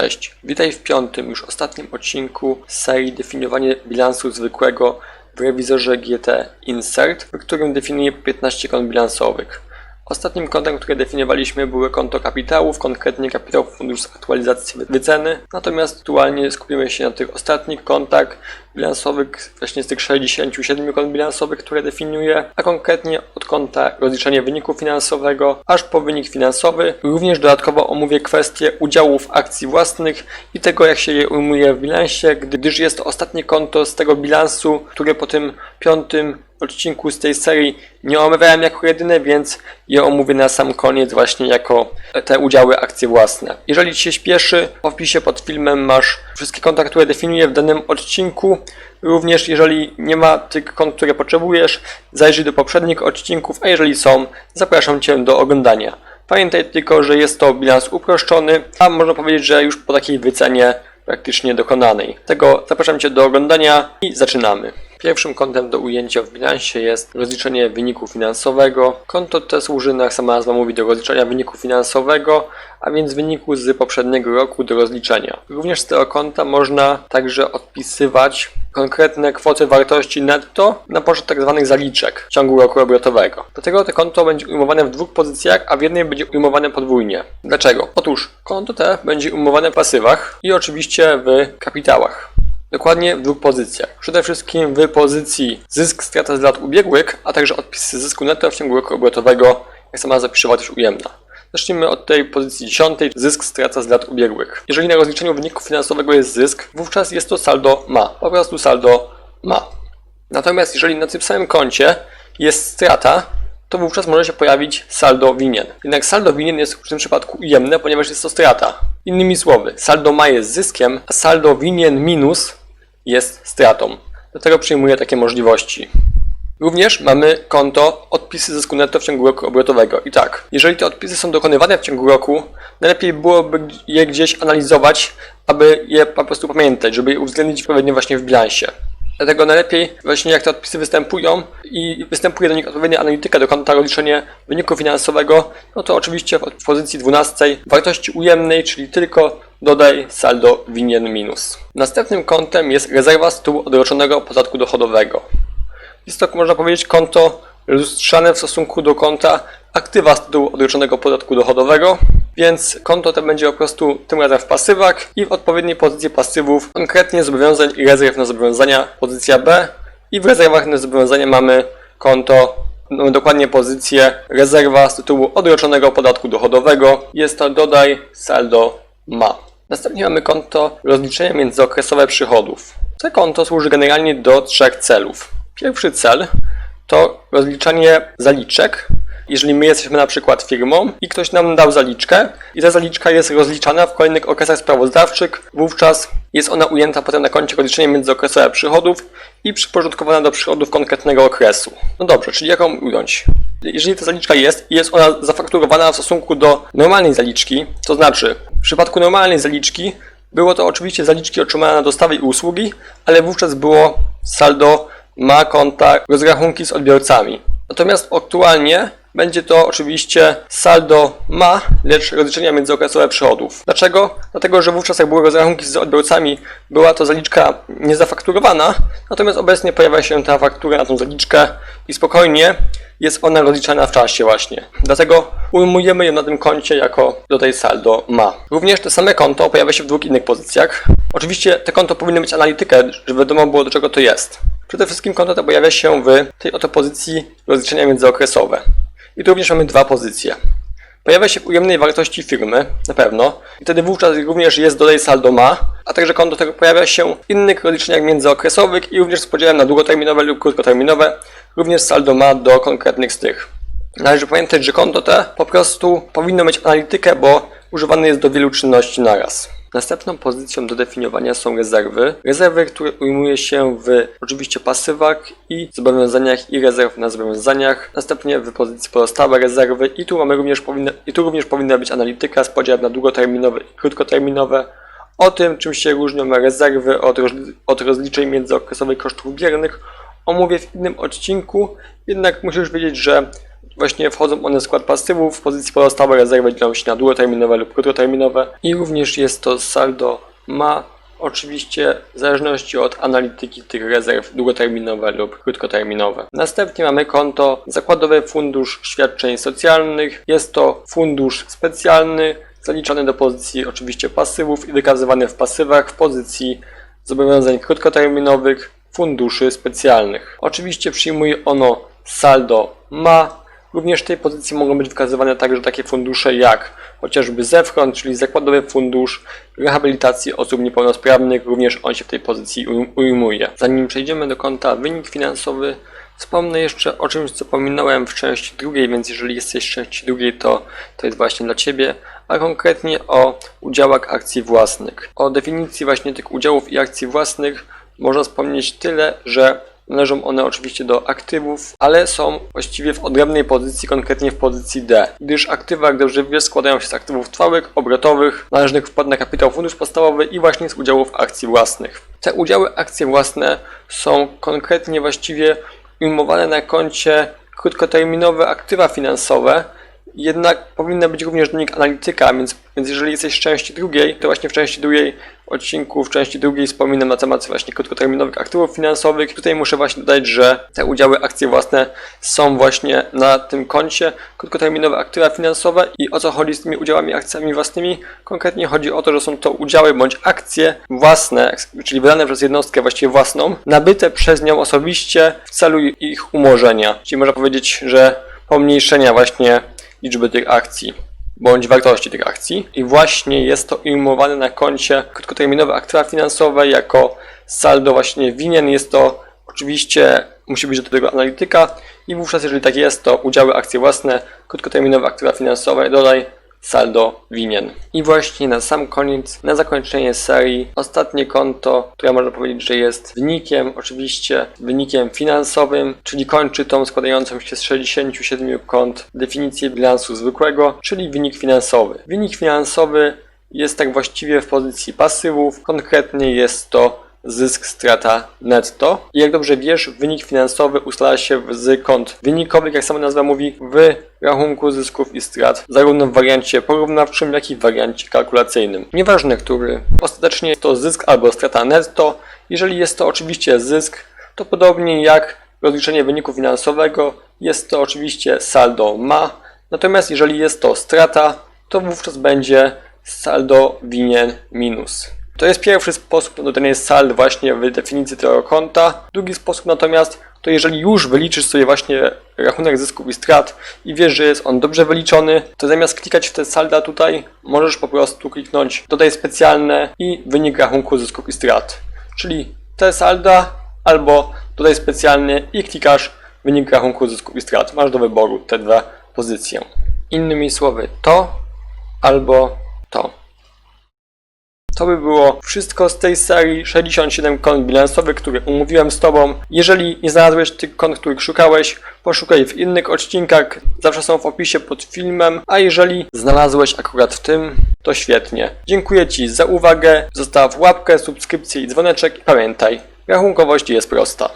Cześć, witaj w piątym, już ostatnim odcinku serii Definiowanie bilansu zwykłego w rewizorze GT Insert, w którym definiuję 15 kont bilansowych. Ostatnim kontem, które definiowaliśmy były konto kapitałów, konkretnie kapitał fundusz aktualizacji wyceny, natomiast aktualnie skupimy się na tych ostatnich kontach bilansowych, właśnie z tych 67 kont bilansowych, które definiuję, a konkretnie od konta rozliczenie wyniku finansowego, aż po wynik finansowy. Również dodatkowo omówię kwestię udziałów akcji własnych i tego, jak się je ujmuje w bilansie, gdyż jest to ostatnie konto z tego bilansu, które po tym piątym odcinku z tej serii nie omawiałem jako jedyne, więc je omówię na sam koniec właśnie jako te udziały akcje własne. Jeżeli Ci się śpieszy, w opisie pod filmem masz wszystkie konta, które definiuję w danym odcinku. Również jeżeli nie ma tych kont, które potrzebujesz, zajrzyj do poprzednich odcinków, a jeżeli są, zapraszam Cię do oglądania. Pamiętaj tylko, że jest to bilans uproszczony, a można powiedzieć, że już po takiej wycenie praktycznie dokonanej. Tego zapraszam Cię do oglądania i zaczynamy. Pierwszym kontem do ujęcia w bilansie jest rozliczenie wyniku finansowego. Konto te służy, jak sama nazwa mówi, do rozliczenia wyniku finansowego, a więc wyniku z poprzedniego roku do rozliczenia. Również z tego konta można także odpisywać konkretne kwoty wartości netto na poczet tzw. zaliczek w ciągu roku obrotowego. Dlatego to konto będzie ujmowane w dwóch pozycjach, a w jednej będzie ujmowane podwójnie. Dlaczego? Otóż konto te będzie ujmowane w pasywach i oczywiście w kapitałach. Dokładnie w dwóch pozycjach. Przede wszystkim w pozycji zysk, strata z lat ubiegłych, a także odpisy zysku netto w ciągu roku obrotowego, jak sama zapisze wartość ujemna. Zacznijmy od tej pozycji dziesiątej, zysk, strata z lat ubiegłych. Jeżeli na rozliczeniu wyniku finansowego jest zysk, wówczas jest to saldo ma. Po prostu saldo ma. Natomiast jeżeli na tym samym koncie jest strata, to wówczas może się pojawić saldo winien. Jednak saldo winien jest w tym przypadku ujemne, ponieważ jest to strata. Innymi słowy, saldo ma jest zyskiem, a saldo winien minus jest stratą. Dlatego przyjmuję takie możliwości. Również mamy konto odpisy zysku netto w ciągu roku obrotowego. I tak, jeżeli te odpisy są dokonywane w ciągu roku, najlepiej byłoby je gdzieś analizować, aby je po prostu pamiętać, żeby je uwzględnić odpowiednio właśnie w bilansie. Dlatego najlepiej właśnie jak te odpisy występują i występuje do nich odpowiednia analityka do konta rozliczenie wyniku finansowego, no to oczywiście w pozycji 12 wartości ujemnej, czyli tylko dodaj saldo winien minus. Następnym kontem jest rezerwa z tytułu odroczonego podatku dochodowego. Jest to, można powiedzieć, konto lustrzane w stosunku do konta aktywa z tytułu odroczonego podatku dochodowego, więc konto to będzie po prostu tym razem w pasywach i w odpowiedniej pozycji pasywów, konkretnie zobowiązań i rezerw na zobowiązania, pozycja B i w rezerwach na zobowiązania mamy konto, no, dokładnie pozycję rezerwa z tytułu odroczonego podatku dochodowego, jest to dodaj saldo ma. Następnie mamy konto rozliczenia międzyokresowe przychodów. To konto służy generalnie do trzech celów. Pierwszy cel to rozliczanie zaliczek. Jeżeli my jesteśmy na przykład firmą i ktoś nam dał zaliczkę i ta zaliczka jest rozliczana w kolejnych okresach sprawozdawczych, wówczas jest ona ujęta potem na koncie rozliczenia międzyokresowe przychodów i przyporządkowana do przychodów konkretnego okresu. No dobrze, czyli jaką ująć? Jeżeli ta zaliczka jest i jest ona zafakturowana w stosunku do normalnej zaliczki, to znaczy w przypadku normalnej zaliczki było to oczywiście zaliczki otrzymane na dostawy i usługi, ale wówczas było saldo ma konta rozrachunki z odbiorcami. Natomiast aktualnie będzie to oczywiście saldo ma, lecz rozliczenia międzyokresowe przychodów. Dlaczego? Dlatego, że wówczas jak były rozrachunki z odbiorcami, była to zaliczka niezafakturowana, natomiast obecnie pojawia się ta faktura na tą zaliczkę i spokojnie jest ona rozliczana w czasie właśnie. Dlatego ujmujemy ją na tym koncie jako do tej saldo ma. Również to same konto pojawia się w dwóch innych pozycjach. Oczywiście te konto powinno mieć analitykę, żeby wiadomo było do czego to jest. Przede wszystkim konto to pojawia się w tej oto pozycji rozliczenia międzyokresowe. I tu również mamy dwa pozycje. Pojawia się w ujemnej wartości firmy, na pewno, i wtedy wówczas również jest dodaj saldo ma, a także konto tego pojawia się w innych rozliczeniach międzyokresowych i również z podziałem na długoterminowe lub krótkoterminowe, również saldo ma do konkretnych z tych. Należy pamiętać, że konto te po prostu powinno mieć analitykę, bo używane jest do wielu czynności naraz. Następną pozycją do definiowania są rezerwy. Rezerwy, które ujmuje się w oczywiście pasywach i zobowiązaniach i rezerw na zobowiązaniach. Następnie w pozycji pozostałe rezerwy i tu mamy również powinna, i tu również powinna być analityka z podziałem na długoterminowe i krótkoterminowe. O tym, czym się różnią rezerwy od, od rozliczeń międzyokresowych kosztów biernych omówię w innym odcinku, jednak musisz wiedzieć, że Właśnie wchodzą one w skład pasywów, w pozycji pozostałe rezerwy dzielą się na długoterminowe lub krótkoterminowe i również jest to saldo ma oczywiście w zależności od analityki tych rezerw długoterminowe lub krótkoterminowe. Następnie mamy konto Zakładowy Fundusz Świadczeń Socjalnych. Jest to fundusz specjalny zaliczany do pozycji oczywiście pasywów i wykazywany w pasywach w pozycji zobowiązań krótkoterminowych funduszy specjalnych. Oczywiście przyjmuje ono saldo ma. Również w tej pozycji mogą być wykazywane także takie fundusze jak chociażby ZEFRON, czyli Zakładowy Fundusz Rehabilitacji Osób Niepełnosprawnych. Również on się w tej pozycji ujm- ujmuje. Zanim przejdziemy do konta wynik finansowy, wspomnę jeszcze o czymś, co pominąłem w części drugiej, więc jeżeli jesteś w części drugiej, to to jest właśnie dla Ciebie, a konkretnie o udziałach akcji własnych. O definicji właśnie tych udziałów i akcji własnych można wspomnieć tyle, że należą one oczywiście do aktywów, ale są właściwie w odrębnej pozycji, konkretnie w pozycji D, gdyż aktywa, jak dobrze wiesz, składają się z aktywów trwałych, obrotowych, należnych wpłat na kapitał fundusz podstawowy i właśnie z udziałów akcji własnych. Te udziały akcje własne są konkretnie właściwie ujmowane na koncie krótkoterminowe aktywa finansowe, jednak powinna być również dziennik analityka, więc, więc jeżeli jesteś w części drugiej, to właśnie w części drugiej odcinku, w części drugiej wspominam na temat właśnie krótkoterminowych aktywów finansowych. Tutaj muszę właśnie dodać, że te udziały, akcje własne są właśnie na tym koncie krótkoterminowe aktywa finansowe i o co chodzi z tymi udziałami, akcjami własnymi? Konkretnie chodzi o to, że są to udziały bądź akcje własne, czyli wydane przez jednostkę właściwie własną, nabyte przez nią osobiście w celu ich umorzenia. Czyli można powiedzieć, że pomniejszenia właśnie liczby tych akcji bądź wartości tych akcji i właśnie jest to ujmowane na koncie krótkoterminowe aktywa finansowe jako saldo właśnie winien. Jest to oczywiście musi być do tego analityka i wówczas jeżeli tak jest, to udziały akcje własne, krótkoterminowe aktywa finansowe dodaj saldo winien. I właśnie na sam koniec, na zakończenie serii, ostatnie konto, które można powiedzieć, że jest wynikiem, oczywiście wynikiem finansowym, czyli kończy tą składającą się z 67 kont definicję bilansu zwykłego, czyli wynik finansowy. Wynik finansowy jest tak właściwie w pozycji pasywów, konkretnie jest to zysk, strata netto. I jak dobrze wiesz, wynik finansowy ustala się z kont wynikowych, jak sama nazwa mówi, w rachunku zysków i strat, zarówno w wariancie porównawczym, jak i w wariancie kalkulacyjnym. Nieważne który, ostatecznie to zysk albo strata netto. Jeżeli jest to oczywiście zysk, to podobnie jak rozliczenie wyniku finansowego, jest to oczywiście saldo ma. Natomiast jeżeli jest to strata, to wówczas będzie saldo winien minus. To jest pierwszy sposób na dodanie sald właśnie w definicji tego konta. Drugi sposób natomiast to jeżeli już wyliczysz sobie właśnie rachunek zysków i strat i wiesz, że jest on dobrze wyliczony, to zamiast klikać w te salda tutaj, możesz po prostu kliknąć dodaj specjalne i wynik rachunku zysków i strat. Czyli te salda albo dodaj specjalny i klikasz wynik rachunku zysków i strat. Masz do wyboru te dwie pozycje. Innymi słowy to albo to. To by było wszystko z tej serii 67 kont bilansowych, które umówiłem z Tobą. Jeżeli nie znalazłeś tych kont, których szukałeś, poszukaj w innych odcinkach, zawsze są w opisie pod filmem, a jeżeli znalazłeś akurat w tym, to świetnie. Dziękuję Ci za uwagę, zostaw łapkę, subskrypcję i dzwoneczek i pamiętaj, rachunkowość jest prosta.